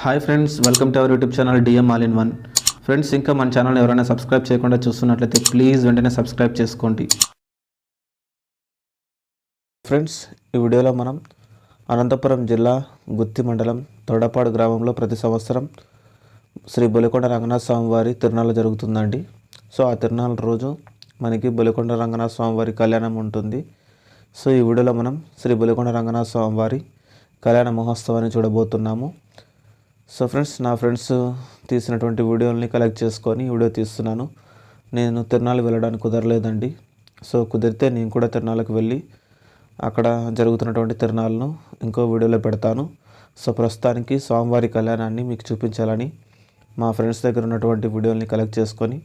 Hi friends welcome to our YouTube channel DM all in one friends ఇంకా మన channel ఎవరైనా subscribe చేయకుండా చూస్తున్నట్లయితే ప్లీజ్ వెంటనే సబ్స్క్రైబ్ చేసుకోండి. ఫ్రెండ్స్ ఈ వీడియోలో మనం అనంతపురం జిల్లా గుత్తి మండలం తొడపాడు గ్రామంలో ప్రతి సంవత్సరం శ్రీ బొలికొండ రంగనాథ స్వామి వారి తిరునాళ్ళు జరుగుతుందండి. సో ఆ తిరునాళ్ళ రోజు మనకి బొలికొండ రంగనాథ స్వామి వారి కళ్యాణం ఉంటుంది. సో ఈ వీడియోలో మనం శ్రీ బొలికొండ రంగనాథ స్వామి వారి కళ్యాణ మహోత్సవాన్ని చూడబోతున్నాము. సో ఫ్రెండ్స్ నా ఫ్రెండ్స్ తీసినటువంటి వీడియోల్ని కలెక్ట్ చేసుకొని వీడియో తీస్తున్నాను. నేను తిరునాళ్ళు వెళ్ళడానికి కుదరలేదండి. సో కుదిరితే నేను కూడా తిరునాళ్ళకి వెళ్ళి అక్కడ జరుగుతున్నటువంటి తిరునాళ్ళను ఇంకో వీడియోలో పెడతాను. సో ప్రస్తుతానికి స్వామివారి కళ్యాణాన్ని మీకు చూపించాలని మా ఫ్రెండ్స్ దగ్గర ఉన్నటువంటి వీడియోల్ని కలెక్ట్ చేసుకొని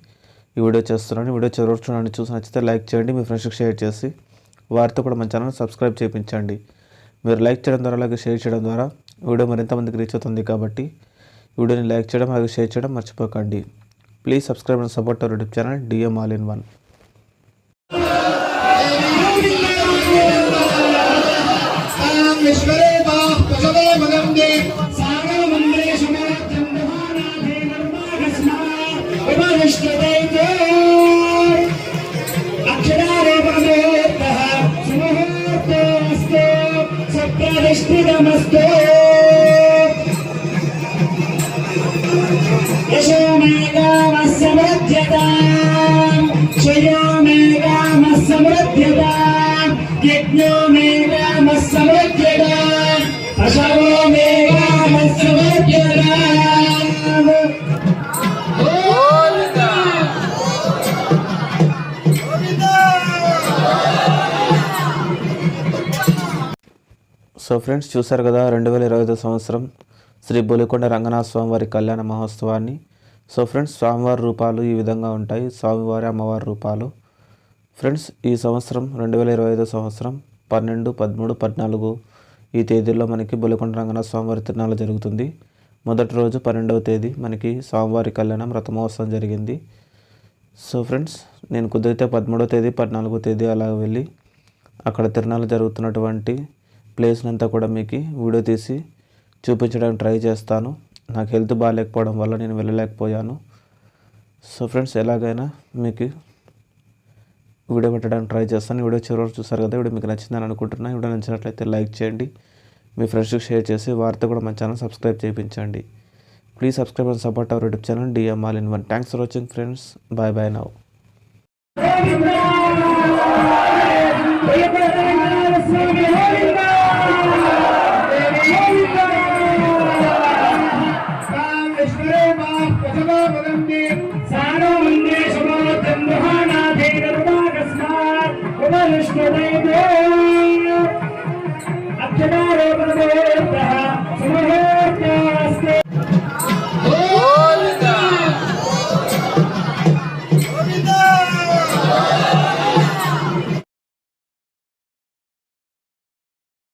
ఈ వీడియో చేస్తున్నాను. వీడియో చివరి చూడండి. చూసి నచ్చితే లైక్ చేయండి. మీ ఫ్రెండ్స్కి షేర్ చేసి వారితో కూడా మన ఛానల్ సబ్స్క్రైబ్ చేయించండి. మీరు లైక్ చేయడం ద్వారా అలాగే షేర్ చేయడం ద్వారా వీడియో మరింత మందికి రీచ్ అవుతుంది కాబట్టి వీడియోని లైక్ చేయడం అలాగే షేర్ చేయడం మర్చిపోకండి. Please subscribe and support our YouTube channel DM all in one విశ్వరే పశవే మే సో ఫ్రెండ్స్ చూసారు కదా రెండు వేల ఇరవై ఐదు సంవత్సరం శ్రీ బొలికొండ రంగనాథ స్వామి వారి కళ్యాణ మహోత్సవాన్ని. సో ఫ్రెండ్స్ స్వామివారి రూపాలు ఈ విధంగా ఉంటాయి. స్వామివారి అమ్మవారి రూపాలు. ఫ్రెండ్స్ ఈ సంవత్సరం రెండు వేల ఇరవై ఐదో సంవత్సరం పన్నెండు పదమూడు పద్నాలుగు ఈ తేదీల్లో మనకి బొలికొండ రంగనాథ స్వామివారి తిరునాళ్ళు జరుగుతుంది. మొదటి రోజు పన్నెండవ తేదీ మనకి స్వామివారి కళ్యాణం రథమహోత్సవం జరిగింది. సో ఫ్రెండ్స్ నేను కుదిరితే పదమూడవ తేదీ పద్నాలుగో తేదీ అలా వెళ్ళి అక్కడ తిరునాళ్ళు జరుగుతున్నటువంటి ప్లేస్నంతా కూడా మీకు వీడియో తీసి చూపించడానికి ట్రై చేస్తాను. నాకు హెల్త్ బాగాలేకపోవడం వల్ల నేను వెళ్ళలేకపోయాను. సో ఫ్రెండ్స్ ఎలాగైనా మీకు వీడియో పెట్టడానికి ట్రై చేస్తాను. వీడియో చివరి చూసారు కదా వీడియో మీకు నచ్చిందని అనుకుంటున్నాను వీడియో నచ్చినట్లయితే లైక్ చేయండి. మీ ఫ్రెండ్స్కి షేర్ చేసి వారితో కూడా మన ఛానల్ సబ్స్క్రైబ్ చేయించండి. Please subscribe and support our YouTube channel DM all in one. Thanks for watching friends. Bye bye now. విశ్వరే పశవే మగంగే సాగరమంద్రే సమార్థం మహానాథే నర్మాగస్మాత్ ఉపనిష్ఠదైతే